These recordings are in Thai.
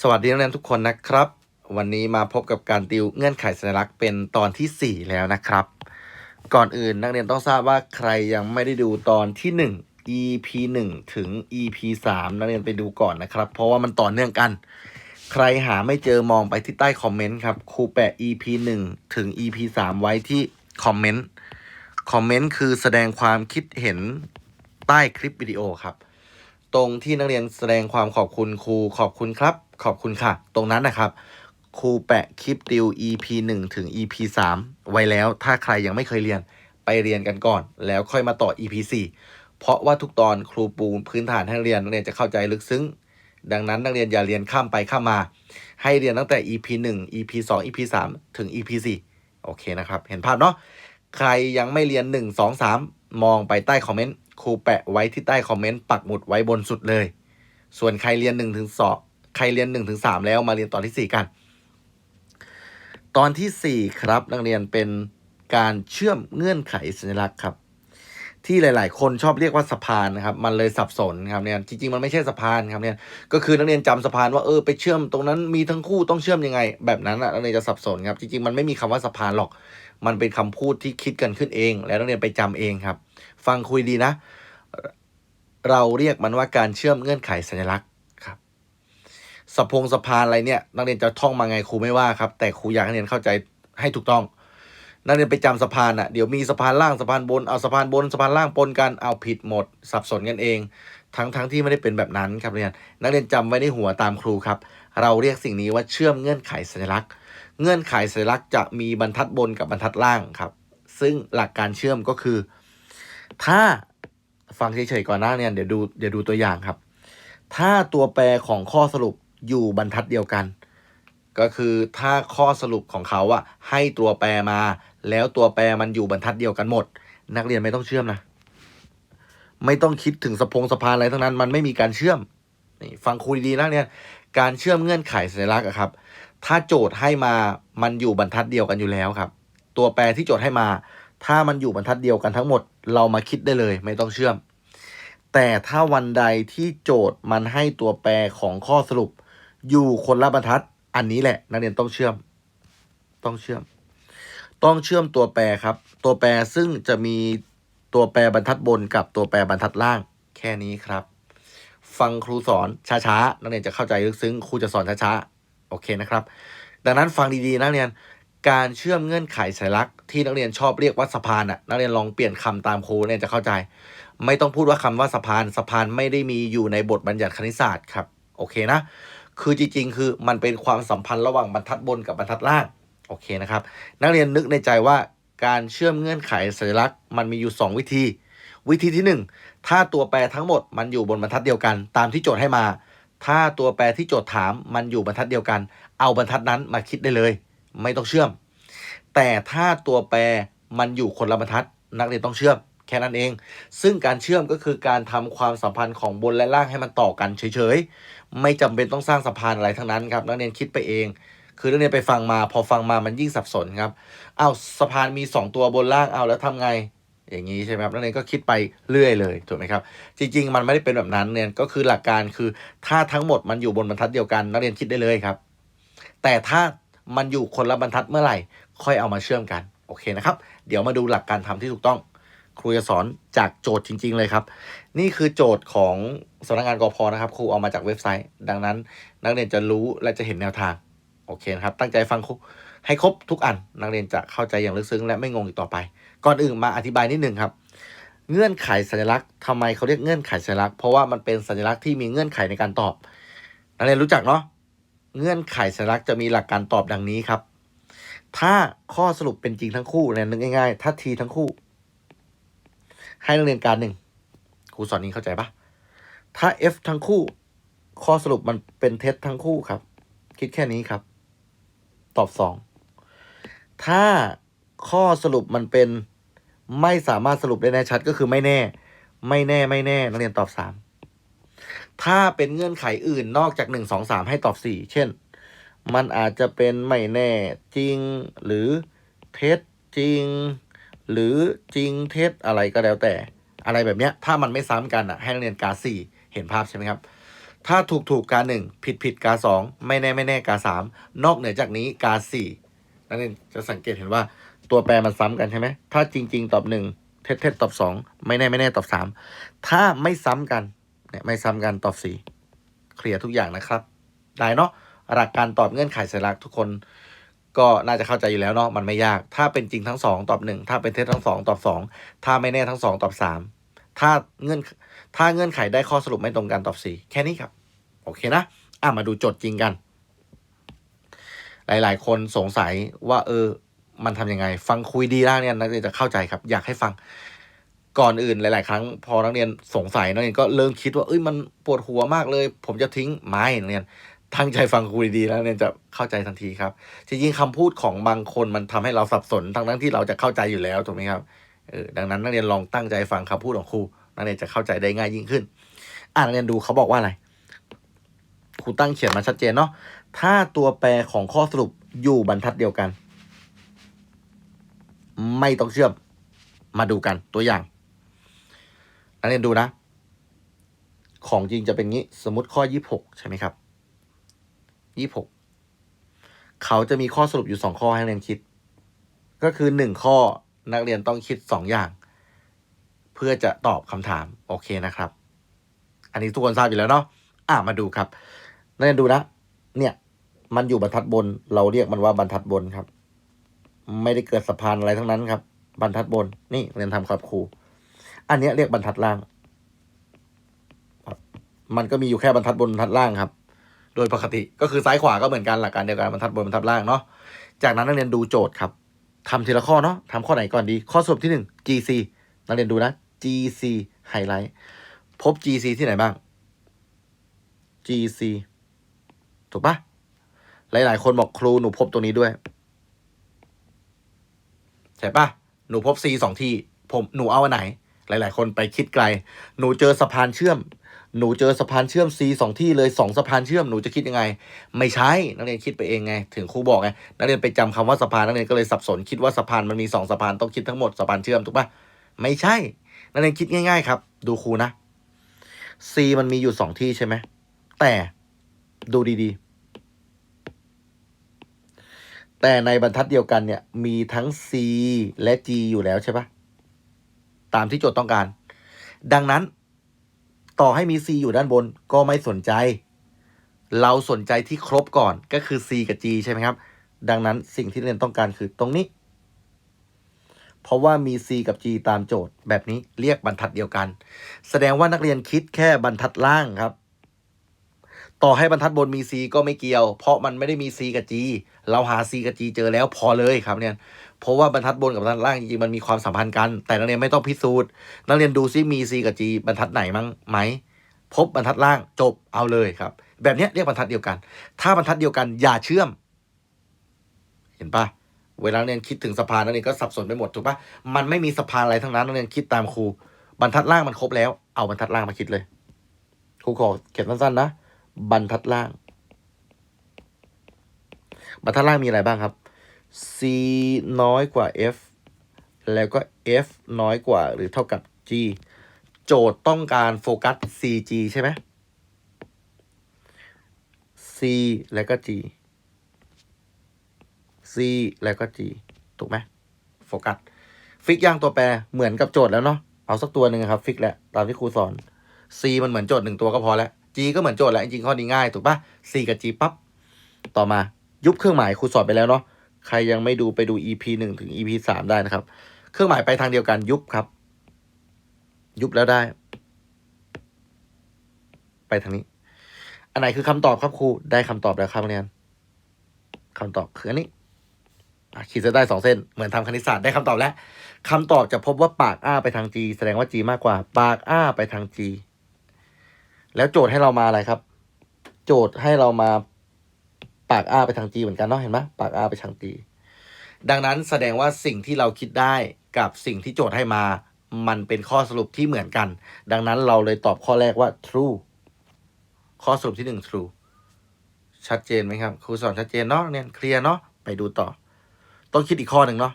สวัสดีนักเรียนทุกคนนะครับ วันนี้มาพบกับการติวเงื่อนไขสัญลักษณ์เป็นตอนทีสี่ 4 แล้วนะครับ ก่อนอื่นนักเรียนต้องทราบว่าใครยังไม่ได้ดูตอนที่ 1 EP 1 ถึง EP 3 นักเรียนไปดูก่อนนะครับ เพราะว่ามันต่อเนื่องกัน ใครหาไม่เจอมองไปที่ใต้คอมเมนต์ครับครูแปะ EP 1 ถึง EP 3 ไว้ที่คอมเมนต์คอมเมนต์คือแสดงความคิดเห็นใต้คลิปวิดีโอครับ ตรงที่นักเรียนแสดงความขอบคุณครูขอบคุณครับ ขอบคุณค่ะ ตรงนั้นนะครับครูแปะคลิปติว EP 1 ถึง EP 3 ไว้แล้วถ้าใครยังไม่เคยเรียนไปเรียนกันก่อน แล้วค่อยมาต่อ EP 4 เพราะว่าทุกตอนครูปูพื้นฐานให้นักเรียนนักเรียนจะเข้าใจลึกซึ้ง ดังนั้นนักเรียนอย่าเรียนข้ามไปข้ามมา ให้เรียนตั้งแต่ EP 1 EP 2 EP 3 ถึง EP 4 โอเคนะครับ เห็นภาพเนาะใครยังไม่เรียน 1 2 3 มองไปใต้คอมเมนต์ครูแปะไว้ที่ใต้คอมเมนต์ปักหมุดไว้บนสุดเลย ส่วนใครเรียน1ถึง2 ใครเรียน1ถึง3แล้วมาเรียนตอนที่ 4 กัน ตอนทีสี่ 4 ครับ นักเรียนเป็นการเชื่อมเงื่อนไขสัญลักษณ์ครับ ที่หลาย ๆ คนชอบเรียกว่าสะพานนะครับ มันเลยสับสนครับเนี่ยจริง ๆ มันไม่ใช่สะพานครับเนี่ยก็คือนักเรียนจำสะพานว่าเออไปเชื่อมตรงนั้นมีทั้งคู่ต้องเชื่อมยังไง แบบนั้นอะนักเรียนจะสับสนครับ จริง ๆ มันไม่มีคำว่าสะพานหรอก มันเป็นคำพูดที่คิดกันขึ้นเอง แล้วนักเรียนไปจำเองครับ ฟังคุยดีนะ เราเรียกมันว่าการเชื่อมเงื่อนไขสัญลักษณ์ สะพงสะพานอะไรเนี่ย นักเรียนจะท่องมาไงครูไม่ว่าครับ แต่ครูอยากให้นักเรียนเข้าใจให้ถูกต้อง นักเรียนไปจำสะพานอะเดี๋ยวมีสะพานล่างสะพานบนเอาสะพานบนสะพานล่างปนกันเอาผิดหมด สับสนกันเอง ทั้งทั้งที่ไม่ได้เป็นแบบนั้นครับนักเรียน นักเรียนจำไว้ในหัวตามครูครับ เราเรียกสิ่งนี้ว่าเชื่อมเงื่อนไขสัญลักษณ์ เงื่อนไขสัญลักษณ์จะมีบรรทัดบนกับบรรทัดล่างครับ ซึ่งหลักการเชื่อมก็คือ ถ้าฟังเฉยๆก่อนหน้าเนี่ยเดี๋ยวดูเดี๋ยวดูตัวอย่างครับ ถ้าตัวแปรของข้อสรุป อยู่บรรทัดเดียวกัน ก็คือถ้าข้อสรุปของเขาอะให้ตัวแปรมา แล้วตัวแปรมันอยู่บรรทัดเดียวกันหมด นักเรียนไม่ต้องเชื่อมนะ ไม่ต้องคิดถึงสะพงสะพานอะไรทั้งนั้น มันไม่มีการเชื่อมนี่ฟังครูดีๆนะเนี่ยการเชื่อมเงื่อนไขสัญลักษณ์อะครับ ถ้าโจทย์ให้มามันอยู่บรรทัดเดียวกันอยู่แล้วครับ ตัวแปรที่โจทย์ให้มา ถ้ามันอยู่บรรทัดเดียวกันทั้งหมด เรามาคิดได้เลย ไม่ต้องเชื่อม แต่ถ้าวันใดที่โจทย์มันให้ตัวแปรของข้อสรุป อยู่คนละบรรทัด อันนี้แหละ นักเรียนต้องเชื่อม ต้องเชื่อม ต้องเชื่อมตัวแปรครับ ตัวแปรซึ่งจะมีตัวแปรบรรทัดบนกับตัวแปรบรรทัดล่าง แค่นี้ครับ ฟังครูสอนช้าๆนักเรียนจะเข้าใจลึกซึ้งครูจะสอนช้าๆโอเคนะครับ ดังนั้นฟังดีๆนักเรียนการเชื่อมเงื่อนไขสัญลักษณ์ที่นักเรียนชอบเรียกว่าสะพานอะนักเรียนลองเปลี่ยนคำตามครูเนี่ยจะเข้าใจ ไม่ต้องพูดว่าคำว่าสะพานสะพานไม่ได้มีอยู่ในบทบัญญัติคณิตศาสตร์ครับ โอเคนะ คือจริงๆ คือมันเป็นความสัมพันธ์ระหว่างบรรทัดบนกับบรรทัดล่าง โอเคนะครับ นักเรียนนึกในใจว่าการเชื่อมเงื่อนไขสัญลักษณ์มันมีอยู่ 2 วิธี วิธีที่ 1 ถ้าตัวแปรทั้งหมดมันอยู่บนบรรทัดเดียวกัน ตามที่โจทย์ให้มา ถ้าตัวแปรที่โจทย์ถามมันอยู่บรรทัดเดียวกัน เอาบรรทัดนั้นมาคิดได้เลย ไม่ต้องเชื่อม แต่ถ้าตัวแปรมันอยู่คนละบรรทัด นักเรียนต้องเชื่อม แค่นั้นเอง ซึ่งการเชื่อมก็คือการทำความสัมพันธ์ของบนและล่างให้มันต่อกันเฉยๆ ไม่จำเป็นต้องสร้างสะพานอะไรทั้งนั้นครับ นักเรียนคิดไปเอง คือนักเรียนไปฟังมาพอฟังมามันยิ่งสับสนครับเอาสะพานมี 2 ตัวบนล่างเอาแล้วทำไง อย่างนี้ใช่ไหมครับนักเรียนก็คิดไปเรื่อยเลยถูกไหมครับ จริง ๆ มันไม่ได้เป็นแบบนั้นเนี่ยก็คือหลักการคือถ้าทั้งหมดมันอยู่บนบรรทัดเดียวกัน นักเรียนคิดได้เลยครับ แต่ถ้ามันอยู่คนละบรรทัดเมื่อไหร่ ค่อยเอามาเชื่อมกันโอเคนะครับ เดี๋ยวมาดูหลักการทำที่ถูกต้อง ครูจะสอนจากโจทย์จริง ๆ เลยครับ นี่คือโจทย์ของสำนักงานกพนะครับ ครูเอามาจากเว็บไซต์ ดังนั้น นักเรียนจะรู้และจะเห็นแนวทางโอเคนะครับ ตั้งใจฟังครูให้ครบทุกอัน นักเรียนจะเข้าใจอย่างลึกซึ้งและไม่งงอีกต่อไป ก่อนอื่นมาอธิบายนิดนึงครับ เงื่อนไขสัญลักษณ์ทำไมเขาเรียกเงื่อนไขสัญลักษณ์เพราะว่ามันเป็นสัญลักษณ์ที่มีเงื่อนไขในการตอบ นักเรียนรู้จักเนาะเงื่อนไขสัญลักษณ์จะมีหลักการตอบดังนี้ครับ ถ้าข้อสรุปเป็นจริงทั้งคู่เนี่ยนึกง่ายๆ ถ้าทีทั้งคู่ ให้นักเรียนการหนึ่งครูสอนนี้เข้าใจปะถ้า F ทั้งคู่ ข้อสรุปมันเป็นเท็จทั้งคู่ครับ คิดแค่นี้ครับ ตอบสองถ้าข้อสรุปมันเป็นไม่สามารถสรุปได้แน่ชัดก็คือไม่แน่ ไม่แน่ไม่แน่นักเรียนตอบสามถ้าเป็นเงื่อนไขอื่นนอกจากหนึ่งสองสามให้ตอบสี่เช่น มันอาจจะเป็นไม่แน่จริงหรือเท็จจริง หรือจริงเท็จอะไรก็แล้วแต่ อะไรแบบเนี้ยถ้ามันไม่ซ้ำกันอะให้นักเรียนกาสี่เห็นภาพใช่ไหมครับ ถ้าถูกถูกกาหนึ่งผิดผิดกาสองไม่แน่ไม่แน่กาสามนอกเหนือจากนี้กาสี่นั่นเองจะสังเกตเห็นว่าตัวแปรมันซ้ำกันใช่ไหมถ้าจริง ๆ ตอบหนึ่งเท็จเท็จตอบสองไม่แน่ไม่แน่ตอบสามถ้าไม่ซ้ำกันเนี่ยไม่ซ้ำกันตอบสี่เคลียร์ทุกอย่างนะครับ ได้เนาะหลักการตอบเงื่อนไขสัญลักษณ์ทุกคน ก็น่าจะเข้าใจอยู่แล้วเนาะมันไม่ยาก ถ้าเป็นจริงทั้งสองตอบหนึ่งถ้าเป็นเท็จทั้งสองตอบสองถ้าไม่แน่ทั้งสองตอบสามถ้าเงื่อนถ้าเงื่อนไขได้ข้อสรุปไม่ตรงกันตอบสี่แค่นี้ครับ โอเคนะ อะมาดูโจทย์จริงกัน หลาย ๆ คนสงสัยว่า เออ มันทำยังไง ฟังคุยดีแล้วเนี่ยนักเรียนจะเข้าใจครับ อยากให้ฟังก่อนอื่นหลาย ๆ ครั้งพอนักเรียนสงสัยนักเรียนก็เริ่มคิดว่าเอ้ยมันปวดหัวมากเลย ผมจะทิ้งไม่นักเรียน ตั้งใจฟังครูดีๆแล้วเรียจะเข้าใจทันทีครับ จริงๆคำพูดของบางคนมันทำให้เราสับสนทั้งนั้นที่เราจะเข้าใจอยู่แล้วถูกไหมครับเออดังนั้นนักเรียนลองตั้งใจฟังคำพูดของครูนักเรียนจะเข้าใจได้ง่ายยิ่งขึ้น อ่านักเรียนดูเขาบอกว่าอะไรครูตั้งเขียนมาชัดเจนเนาะถ้าตัวแปรของข้อสรุปอยู่บรรทัดเดียวกัน ไม่ต้องเชื่อมมาดูกันตัวอย่างนักเรียนดูนะ ของจริงจะเป็นงี้ สมมติข้อยี่หกใช่ไหมครับ ยี่หกเขาจะมีข้อสรุปอยู่สองข้อให้นักเรียนคิด ก็คือหนึ่งข้อนักเรียนต้องคิดสองอย่าง เพื่อจะตอบคำถามโอเคนะครับ อันนี้ทุกคนทราบอยู่แล้วเนาะอะมาดูครับนักเรียนดูนะ เนี่ย มันอยู่บรรทัดบน เราเรียกมันว่าบรรทัดบนครับ ไม่ได้เกิดสะพานอะไรทั้งนั้นครับ บรรทัดบน นี่เรียนทำครับครู อันนี้เรียกบรรทัดล่าง มันก็มีอยู่แค่บรรทัดบนบรรทัดล่างครับ โดยปกติก็คือซ้ายขวาก็เหมือนกันหลักการเดียวกันบรรทัดบนบรรทัดล่างเนาะจากนั้นนักเรียนดูโจทย์ครับทำทีละข้อเนาะทำข้อไหนก่อนดี ข้อสรุปที่หนึ่ง GC นักเรียนดูนะ GC ไฮไลท์พบ GC ที่ไหนบ้าง GC ถูกปะหลาย ๆ คนบอกครูหนูพบตรงนี้ด้วย ใช่ปะหนูพบ C สองที่ ผมหนูเอาอันไหน หลาย ๆ คนไปคิดไกล หนูเจอสะพานเชื่อม หนูเจอสะพานเชื่อม C สองที่เลยสองสะพานเชื่อมหนูจะคิดยังไง ไม่ใช่นักเรียนคิดไปเองไง ถึงครูบอกไงนักเรียนไปจำคำว่าสะพานนักเรียนก็เลยสับสนคิดว่าสะพานมันมีสองสะพานต้องคิดทั้งหมดสะพานเชื่อมถูกปะไม่ใช่ นักเรียนคิดง่าย ๆ ครับ ดูครูนะ C มันมีอยู่สองที่ใช่ไหมแต่ดูดีๆ แต่ในบรรทัดเดียวกันเนี่ย มีทั้ง C และ G อยู่แล้วใช่ปะตามที่โจทย์ต้องการ ดังนั้น ต่อให้มี C อยู่ด้านบนก็ไม่สนใจ เราสนใจที่ครบก่อนก็คือ C กับ G ใช่ไหมครับ ดังนั้นสิ่งที่เรียนต้องการคือตรงนี้ เพราะว่ามี C กับ G ตามโจทย์แบบนี้เรียกบรรทัดเดียวกัน แสดงว่านักเรียนคิดแค่บรรทัดล่างครับ ต่อให้บรรทัดบนมี C ก็ไม่เกี่ยว เพราะมันไม่ได้มี C กับ G เราหา C กับ G เจอแล้วพอเลยครับเนี่ย เพราะว่าบรรทัดบนกับบรรทัดล่างจริงๆมันมีความสัมพันธ์กัน แต่นักเรียนไม่ต้องพิสูจน์นักเรียนดูซิมี C กับ G บรรทัดไหนมั้งไหม พบบรรทัดล่างจบเอาเลยครับ แบบนี้เรียกบรรทัดเดียวกัน ถ้าบรรทัดเดียวกันอย่าเชื่อม เห็นปะเวลาเรียนคิดถึงสะพานนักเรียนก็สับสนไปหมดถูกปะมันไม่มีสะพานอะไรทั้งนั้นนักเรียนคิดตามครูบรรทัดล่างมันครบแล้ว เอาบรรทัดล่างมาคิดเลยครูขอเขียนสั้นๆนะบรรทัดล่าง บรรทัดล่างมีอะไรบ้างครับ c น้อยกว่า f แล้วก็ f น้อยกว่าหรือเท่ากับ g โจทย์ต้องการโฟกัส cg ใช่ไหม c แล้วก็ g c แล้วก็ g ถูกไหมโฟกัส ฟิกย่างตัวแปรเหมือนกับโจทย์แล้วเนาะเอาสักตัวหนึ่งครับ ฟิกแหล้วตามที่ครูสอน c มันเหมือนโจทย์หนึ่งตัวก็พอแล้ว g ก็เหมือนโจทย์แล้วจริงๆข้อนี้ง่าย ถูกปะ c กับ g ปั๊บต่อมายุบเครื่องหมายครูสอนไปแล้วเนาะ ใครยังไม่ดูไปดู EP หนึ่งถึง EP สามได้นะครับ เครื่องหมายไปทางเดียวกันยุบครับ ยุบแล้วได้ ไปทางนี้ อันไหนคือคำตอบครับครูได้คำตอบแล้วครับเรียนคำตอบคืออันนี้ขีดเส้นได้สองเส้น เหมือนทำคณิตศาสตร์ได้คำตอบแล้วคำตอบจะพบว่าปากอ้าไปทาง G แสดงว่า G มากกว่า ปากอ้าไปทาง G แล้วโจทย์ให้เรามาอะไรครับ โจทย์ให้เรามา ปากอ้าไปทาง G เหมือนกันเนาะเห็นไหมปากอ้าไปทาง G ดังนั้นแสดงว่าสิ่งที่เราคิดได้กับสิ่งที่โจทย์ให้มา มันเป็นข้อสรุปที่เหมือนกัน ดังนั้นเราเลยตอบข้อแรกว่า true ข้อสรุปที่หนึ่ง true ชัดเจนไหมครับครูสอนชัดเจนเนาะเนี่ยเคลียร์เนาะไปดูต่อ ต้องคิดอีกข้อหนึ่งเนาะ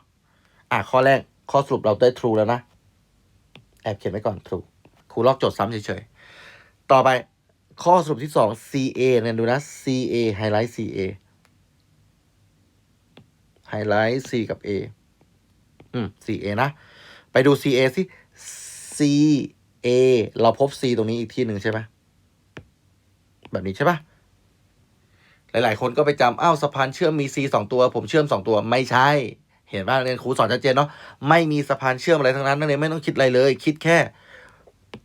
อะข้อแรกข้อสรุปเราได้ true แล้วนะ แอบเขียนไว้ก่อน true ครูลอกโจทย์ซ้ำเฉยๆต่อไป ข้อสรุปที่สอง CA เนี่ยดูนะ CA ไฮไลท์ CA ไฮไลท์ C กับ A อืม CA นะ ไปดู CA สิ CA เราพบ C ตรงนี้อีกที่หนึ่งใช่ไหมแบบนี้ใช่ปะหลาย ๆ คนก็ไปจำอ้าวสะพานเชื่อมมี C สองตัว ผมเชื่อมสองตัวไม่ใช่ เห็นป่ะนักเรียนครูสอนชัดเจนเนาะไม่มีสะพานเชื่อมอะไรทั้งนั้นนักเรียนไม่ต้องคิดอะไรเลย คิดแค่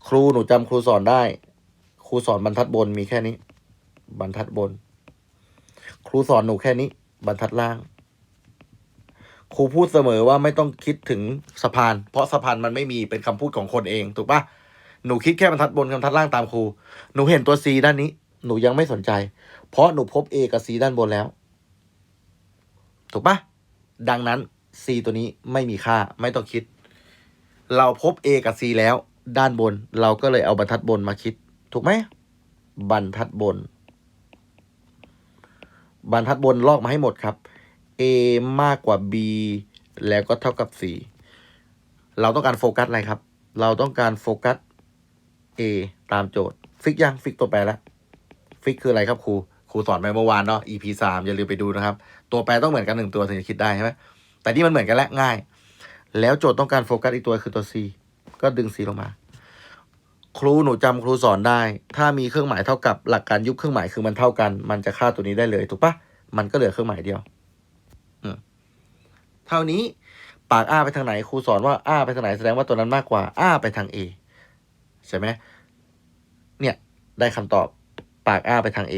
ครูหนูจำครูสอนได้ ครูสอนบรรทัดบนมีแค่นี้ บรรทัดบน ครูสอนหนูแค่นี้ บรรทัดล่าง ครูพูดเสมอว่าไม่ต้องคิดถึงสะพาน เพราะสะพานมันไม่มีเป็นคำพูดของคนเอง ถูกปะหนูคิดแค่บรรทัดบนบรรทัดล่างตามครู หนูเห็นตัว C ด้านนี้ หนูยังไม่สนใจ เพราะหนูพบ A กับ C ด้านบนแล้ว ถูกปะดังนั้น C ตัวนี้ไม่มีค่าไม่ต้องคิด เราพบ A กับ C แล้ว ด้านบน เราก็เลยเอาบรรทัดบนมาคิด ถูกไหมบรรทัดบน บรรทัดบนลอกมาให้หมดครับ A มากกว่า B แล้วก็เท่ากับ C เราต้องการโฟกัสอะไรครับ เราต้องการโฟกัส A ตามโจทย์ ฟิกยังฟิกตัวแปรแล้ว ฟิกคืออะไรครับครู ครูสอนไปเมื่อวานเนาะ EP สามอย่าลืมไปดูนะครับ ตัวแปรต้องเหมือนกันหนึ่งตัวถึงจะคิดได้ใช่ไหมแต่นี่มันเหมือนกันและง่าย แล้วโจทย์ต้องการโฟกัสอีกตัวคือตัว C ก็ดึง C ลงมา ครูหนูจำครูสอนได้ ถ้ามีเครื่องหมายเท่ากับหลักการยุบเครื่องหมายคือมันเท่ากัน มันจะฆ่าตัวนี้ได้เลยถูกปะมันก็เหลือเครื่องหมายเดียวเท่านี้ปากอ้าไปทางไหนครูสอนว่าอ้าไปทางไหนแสดงว่าตัวนั้นมากกว่า อ้าไปทาง A ใช่ไหมเนี่ยได้คำตอบปากอ้าไปทาง A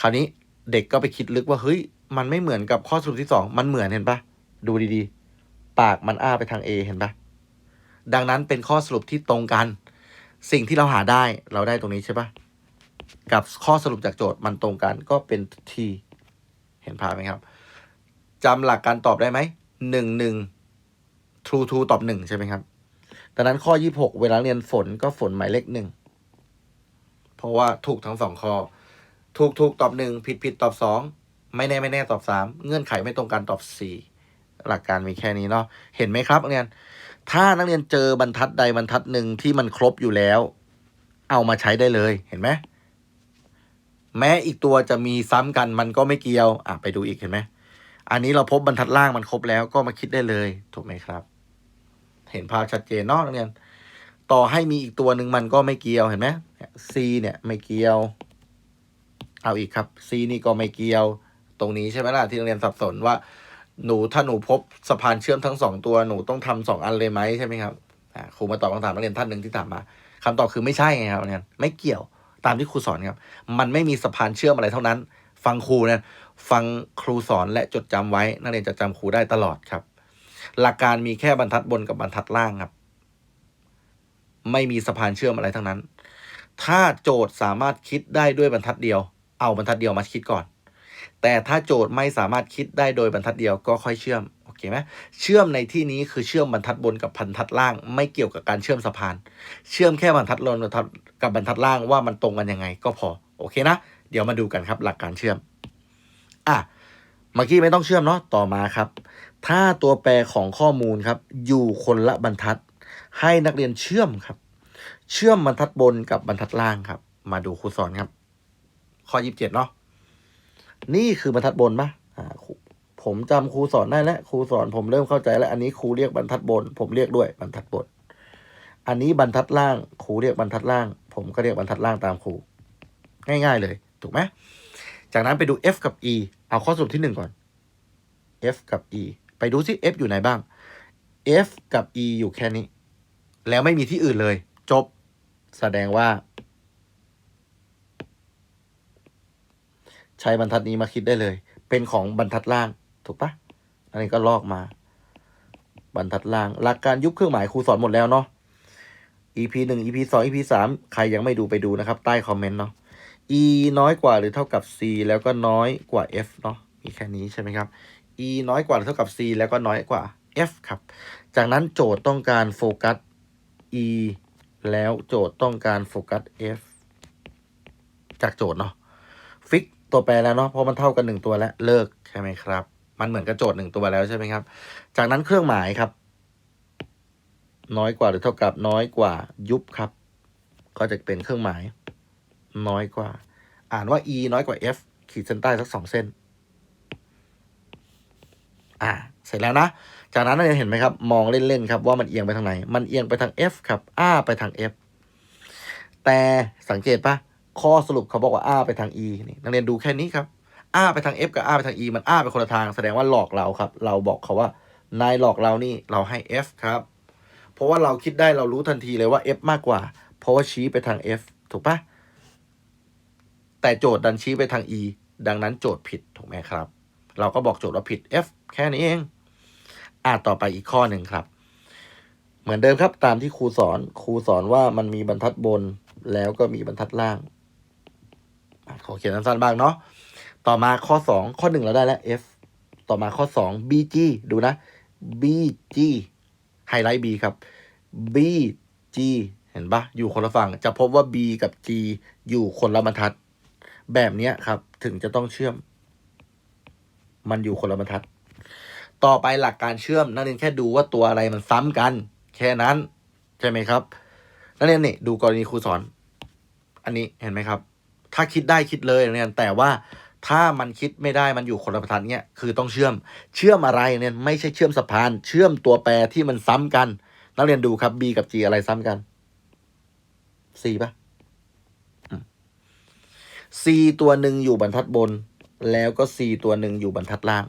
คราวนี้เด็กก็ไปคิดลึกว่าเฮ้ยมันไม่เหมือนกับข้อสรุปที่สองมันเหมือนเห็นปะดูดีๆ ปากมันอ้าไปทาง A เห็นปะ ดังนั้นเป็นข้อสรุปที่ตรงกัน สิ่งที่เราหาได้เราได้ตรงนี้ใช่ปะกับข้อสรุปจากโจทย์มันตรงกันก็เป็น T เห็นภาพไหมครับจำหลักการตอบได้ไหมหนึ่งหนึ่ง true true ตอบหนึ่งใช่ไหมครับดังนั้นข้อยี่หกเวลาเรียนฝนก็ฝนหมายเลขหนึ่งเพราะว่าถูกทั้งสองข้อ ถูกถูกตอบหนึ่งผิดผิดตอบสองไม่แน่ไม่แน่ตอบสามเงื่อนไขไม่ตรงกันตอบสี่หลักการมีแค่นี้เนาะเห็นไหมครับนักเรียน ถ้านักเรียนเจอบรรทัดใดบรรทัดหนึ่งที่มันครบอยู่แล้ว เอามาใช้ได้เลยเห็นไหมแม้อีกตัวจะมีซ้ำกันมันก็ไม่เกี่ยว อะไปดูอีกเห็นไหมอันนี้เราพบบรรทัดล่างมันครบแล้วก็มาคิดได้เลย ถูกไหมครับ เห็นภาพชัดเจนเนาะนักเรียนต่อให้มีอีกตัวหนึ่งมันก็ไม่เกี่ยวเห็นไหม C เนี่ยไม่เกี่ยว เอาอีกครับ C นี่ก็ไม่เกี่ยว ตรงนี้ใช่ไหมล่ะที่นักเรียนสับสนว่า หนูถ้าหนูพบสะพานเชื่อมทั้งสองตัวหนูต้องทำสองอันเลยไหมใช่ไหมครับครูมาตอบคำถามนักเรียนท่านหนึ่งที่ถามมาคำตอบคือไม่ใช่ไงครับนักเรียนไม่เกี่ยวตามที่ครูสอนครับ มันไม่มีสะพานเชื่อมอะไรเท่านั้น ฟังครูเนี่ยฟังครูสอนและจดจำไว้ นักเรียนจะจำครูได้ตลอดครับ หลักการมีแค่บรรทัดบนกับบรรทัดล่างครับ ไม่มีสะพานเชื่อมอะไรทั้งนั้น ถ้าโจทย์สามารถคิดได้ด้วยบรรทัดเดียว เอาบรรทัดเดียวมาคิดก่อน แต่ถ้าโจทย์ไม่สามารถคิดได้โดยบรรทัดเดียวก็ค่อยเชื่อมโอเคไหมเชื่อมในที่นี้คือเชื่อมบรรทัดบนกับบรรทัดล่าง ไม่เกี่ยวกับการเชื่อมสะพาน เชื่อมแค่บรรทัดบนกับบรรทัดล่างว่ามันตรงกันยังไงก็พอโอเคนะ เดี๋ยวมาดูกันครับหลักการเชื่อมอะเมื่อกี้ไม่ต้องเชื่อมเนาะต่อมาครับ ถ้าตัวแปรของข้อมูลครับ อยู่คนละบรรทัด ให้นักเรียนเชื่อมครับ เชื่อมบรรทัดบนกับบรรทัดล่างครับ มาดูครูสอนครับ ข้อยี่สิบเจ็ดเนาะ นี่คือบรรทัดบนปะอ่าผมจำครูสอนได้แล้วครูสอนผมเริ่มเข้าใจแล้วอันนี้ครูเรียกบรรทัดบน ผมเรียกด้วยบรรทัดบน อันนี้บรรทัดล่างครูเรียกบรรทัดล่าง ผมก็เรียกบรรทัดล่างตามครู ง่าย ๆ เลย ถูกไหมจากนั้นไปดู F กับ E เอาข้อสรุปที่หนึ่งก่อน F กับ E ไปดูซิ F อยู่ไหนบ้าง F กับ E อยู่แค่นี้ แล้วไม่มีที่อื่นเลย จบ แสดงว่า ใช้บรรทัดนี้มาคิดได้เลย เป็นของบรรทัดล่าง ถูกปะอันนี้ก็ลอกมา บรรทัดล่าง หลักการยุบเครื่องหมายครูสอนหมดแล้วเนาะ EP หนึ่ง EP สอง EP สามใครยังไม่ดูไปดูนะครับ ใต้คอมเมนต์เนาะ e น้อยกว่าหรือเท่ากับ c แล้วก็น้อยกว่า f เนาะมีแค่นี้ใช่ไหมครับ e น้อยกว่าหรือเท่ากับ c แล้วก็น้อยกว่า f ครับ จากนั้นโจทย์ต้องการโฟกัส e แล้วโจทย์ต้องการโฟกัส f จากโจทย์เนาะ ตัวแปรแล้วเนาะเพราะมันเท่ากันหนึ่งตัวแล้วเลิกใช่ไหมครับ มันเหมือนกับโจทย์หนึ่งตัวแล้วใช่ไหมครับ จากนั้นเครื่องหมายครับ น้อยกว่าหรือเท่ากับน้อยกว่ายุบครับ ก็จะเป็นเครื่องหมาย น้อยกว่า อ่านว่า e น้อยกว่า f ขีดเส้นใต้สักสองเส้น อ่า เสร็จแล้วนะ จากนั้นเรียนเห็นไหมครับ มองเล่นๆครับ ว่ามันเอียงไปทางไหน มันเอียงไปทาง f ครับ a ไปทาง f แต่สังเกตปะ ข้อสรุปเขาบอกว่า a ไปทาง e นี่นักเรียนดูแค่นี้ครับ a ไปทาง f กับ a ไปทาง e มัน a ไปคนละทางแสดงว่าหลอกเราครับ เราบอกเขาว่านายหลอกเรานี่เราให้ f ครับ เพราะว่าเราคิดได้เรารู้ทันทีเลยว่า f มากกว่า เพราะว่าชี้ไปทาง f ถูกปะแต่โจทย์ดันชี้ไปทาง e ดังนั้นโจทย์ผิดถูกไหมครับ เราก็บอกโจทย์ว่าผิด f แค่นี้เอง อ่าต่อไปอีกข้อหนึ่งครับ เหมือนเดิมครับตามที่ครูสอนครูสอนว่ามันมีบรรทัดบนแล้วก็มีบรรทัดล่าง ขอเขียนสั้นๆบ้างเนาะต่อมาข้อสองข้อหนึ่งเราได้แล้ว f ต่อมาข้อสอง bg ดูนะ bg ไฮไลท์ b ครับ bg เห็นปะอยู่คนละฝั่ง จะพบว่า b กับ g อยู่คนละบรรทัด แบบนี้ครับ ถึงจะต้องเชื่อม มันอยู่คนละบรรทัด ต่อไปหลักการเชื่อม นักเรียนแค่ดูว่าตัวอะไรมันซ้ำกัน แค่นั้น ใช่ไหมครับ นักเรียนนี่ดูกรณีครูสอน อันนี้เห็นไหมครับ ถ้าคิดได้คิดเลยเรียแต่ว่าถ้ามันคิดไม่ได้มันอยู่คนละบรรทัดเนี่ยคือต้องเชื่อมเชื่อมอะไรเนี่ยไม่ใช่เชื่อมสะพาน เชื่อมตัวแปรที่มันซ้ำกัน นักเรียนดูครับ b กับ g อะไรซ้ำกัน c ปะอืม c ตัวหนึ่งอยู่บรรทัดบน แล้วก็ c ตัวหนึ่งอยู่บรรทัดล่าง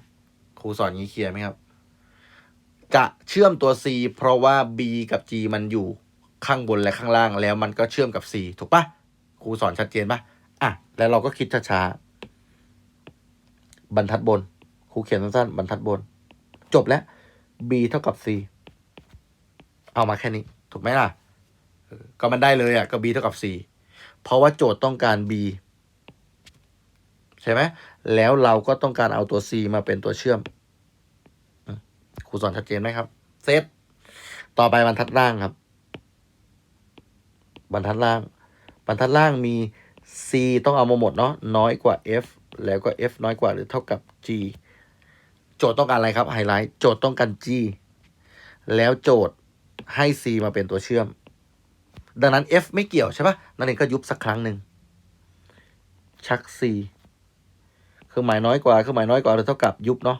ครูสอนงนี้เคลียร์ไหมครับ จะเชื่อมตัว c เพราะว่า b กับ g มันอยู่ข้างบนและข้างล่าง แล้วมันก็เชื่อมกับ c ถูกปะครูสอนชัดเจนปะ อะ แล้วเราก็คิดช้าๆบรรทัดบนครูเขียนสั้นๆบรรทัดบน จบแล้ว b เท่ากับ c เอามาแค่นี้ ถูกไหมล่ะ ก็มันได้เลยอะ ก็ b เท่ากับ c เพราะว่าโจทย์ต้องการ b ใช่ไหมแล้วเราก็ต้องการเอาตัว c มาเป็นตัวเชื่อมอืมครูสอนชัดเจนไหมครับ เซตต่อไปบรรทัดล่างครับ บรรทัดล่าง บรรทัดล่างมี c ต้องเอามาหมดเนาะน้อยกว่า f แล้วก็ f น้อยกว่าหรือเท่ากับ g โจทย์ต้องการอะไรครับไฮไลท์โจทย์ต้องการ g แล้วโจทย์ให้ c มาเป็นตัวเชื่อม ดังนั้น f ไม่เกี่ยวใช่ปะนั่นเองก็ยุบสักครั้งหนึ่งชัก c เครื่องหมายน้อยกว่าเครื่องหมายน้อยกว่าหรือเท่ากับยุบเนาะ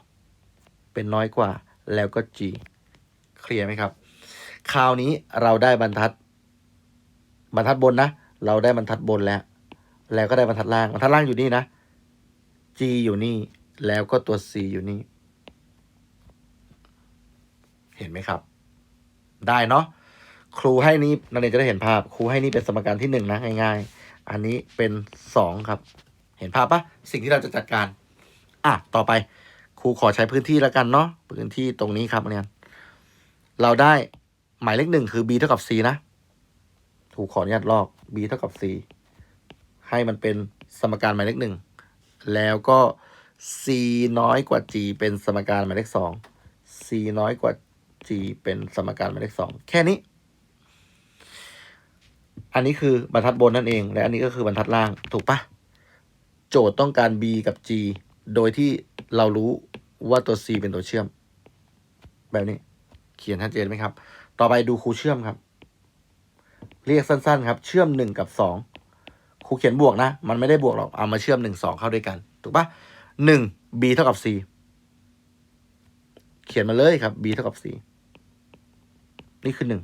เป็นน้อยกว่าแล้วก็ g เคลียร์ไหมครับ คราวนี้เราได้บรรทัด บรรทัดบนนะ เราได้บรรทัดบนแล้ว แล้วก็ได้บรรทัดล่างบรรทัดล่างอยู่นี่นะ g อยู่นี่ แล้วก็ตัว c อยู่นี่ เห็นไหมครับ ได้เนาะครูให้นี้นักเรียนจะได้เห็นภาพ ครูให้นี่เป็นสมการที่หนึ่งนะง่าย ๆ อันนี้เป็นสองครับ เห็นภาพปะสิ่งที่เราจะจัดการ อะ ต่อไป ครูขอใช้พื้นที่แล้วกันเนาะพื้นที่ตรงนี้ครับนักเรียนเราได้หมายเลขหนึ่งคือ b เท่ากับ c นะครูขออนุญาตลอก b เท่ากับ c ให้มันเป็นสมการหมายเลขหนึ่งแล้วก็ c น้อยกว่า g เป็นสมการหมายเลขสอง c น้อยกว่า g เป็นสมการหมายเลขสองแค่นี้ อันนี้คือบรรทัดบนนั่นเอง และอันนี้ก็คือบรรทัดล่างถูกปะโจทย์ต้องการ b กับ g โดยที่เรารู้ว่าตัว c เป็นตัวเชื่อม แบบนี้เขียนชัดเจนไหมครับ ต่อไปดูครูเชื่อมครับ เรียกสั้นๆ ครับ เชื่อมหนึ่งกับสอง ครูเขียนบวกนะ มันไม่ได้บวกหรอก เอามาเชื่อมหนึ่งสองเข้าด้วยกัน ถูกปะหนึ่ง b เท่ากับ c เขียนมาเลยครับ b เท่ากับ c นี่คือหนึ่ง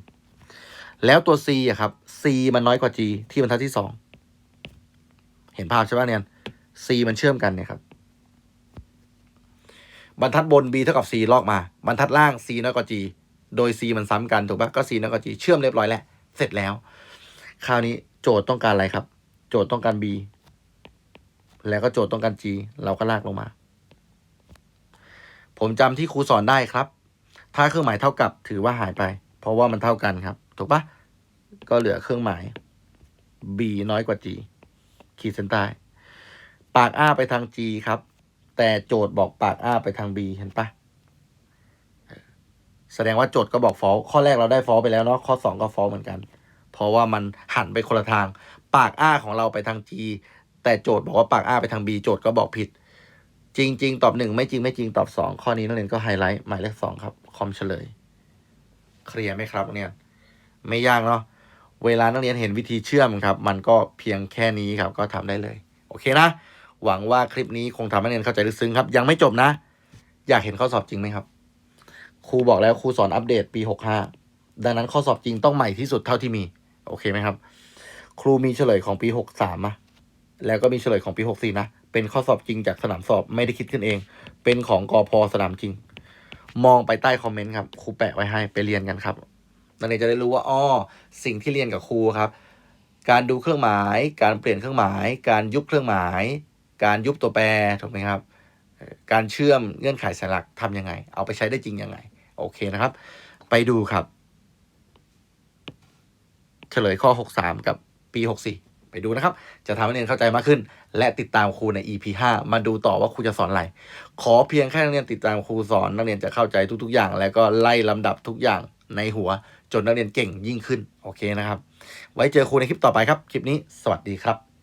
แล้วตัว c อะครับ c มันน้อยกว่า g ที่บรรทัดที่สอง เห็นภาพใช่ไหมเนี่ย c มันเชื่อมกันเนี่ยครับ บรรทัดบน b เท่ากับ c ลอกมา บรรทัดล่าง c น้อยกว่า g โดย c มันซ้ำกันถูกปะก็ c น้อยกว่า g เชื่อมเรียบร้อยแล้ว เสร็จแล้ว คราวนี้โจทย์ต้องการอะไรครับ จทย์ต้องการ b แล้วก็โจทย์ต้องการ g เราก็ลากลงมา ผมจำที่ครูสอนได้ครับ ถ้าเครื่องหมายเท่ากับถือว่าหายไป เพราะว่ามันเท่ากันครับ ถูกปะก็เหลือเครื่องหมาย b น้อยกว่า g ขีดเส้นใต้ ปาก a ไปทาง g ครับ แต่โจทย์บอกปาก a ไปทาง b เห็นปะแสดงว่าโจทย์ก็บอกฟอลข้อแรกเราได้ฟอลไปแล้วเนาะข้อสองก็ฟอลเหมือนกัน เพราะว่ามันหันไปคนละทาง ปาก a ของเราไปทาง g แต่โจทย์บอกว่าปาก a ไปทาง b โจทย์ก็บอกผิด จริงๆตอบหนึ่งไม่จริงไม่จริงตอบสองข้อนี้นักเรียนก็ไฮไลท์หมายเลขสองครับคอมเฉลย เคลียร์ไหมครับเนี่ยไม่ยากเนาะเวลานักเรียนเห็นวิธีเชื่อมครับ มันก็เพียงแค่นี้ครับก็ทำได้เลย โอเคนะ หวังว่าคลิปนี้คงทำให้นักเรียนเข้าใจลึกซึ้งครับ ยังไม่จบนะ อยากเห็นข้อสอบจริงไหมครับครูบอกแล้วครูสอนอัปเดตปี65ดังนั้นข้อสอบจริงต้องใหม่ที่สุดเท่าที่มี โอเคไหมครับ ครูมีเฉลยของปี63อะแล้วก็มีเฉลยของปี64นะ เป็นข้อสอบจริงจากสนามสอบไม่ได้คิดขึ้นเอง เป็นของกอพสนามจริง มองไปใต้คอมเมนต์ครับ ครูแปะไว้ให้ไปเรียนกันครับนักเรียนจะได้รู้ว่าอ้อสิ่งที่เรียนกับครูครับ การดูเครื่องหมาย การเปลี่ยนเครื่องหมาย การยุบเครื่องหมาย การยุบตัวแปรถูกไหมครับ การเชื่อมเงื่อนไขสัญลักษณ์ทำยังไง เอาไปใช้ได้จริงยังไง โอเคนะครับ ไปดูครับ เฉลยข้อ 63 กับ ปี 64 ไปดูนะครับ จะทำให้นักเรียนเข้าใจมากขึ้น และติดตามครูใน EP 5 มาดูต่อว่าครูจะสอนอะไร ขอเพียงแค่นักเรียนติดตามครูสอนนักเรียนจะเข้าใจทุกๆ อย่าง แล้วก็ไล่ลำดับทุกอย่างในหัว จนนักเรียนเก่งยิ่งขึ้น โอเคนะครับ ไว้เจอครูในคลิปต่อไปครับ คลิปนี้ สวัสดีครับ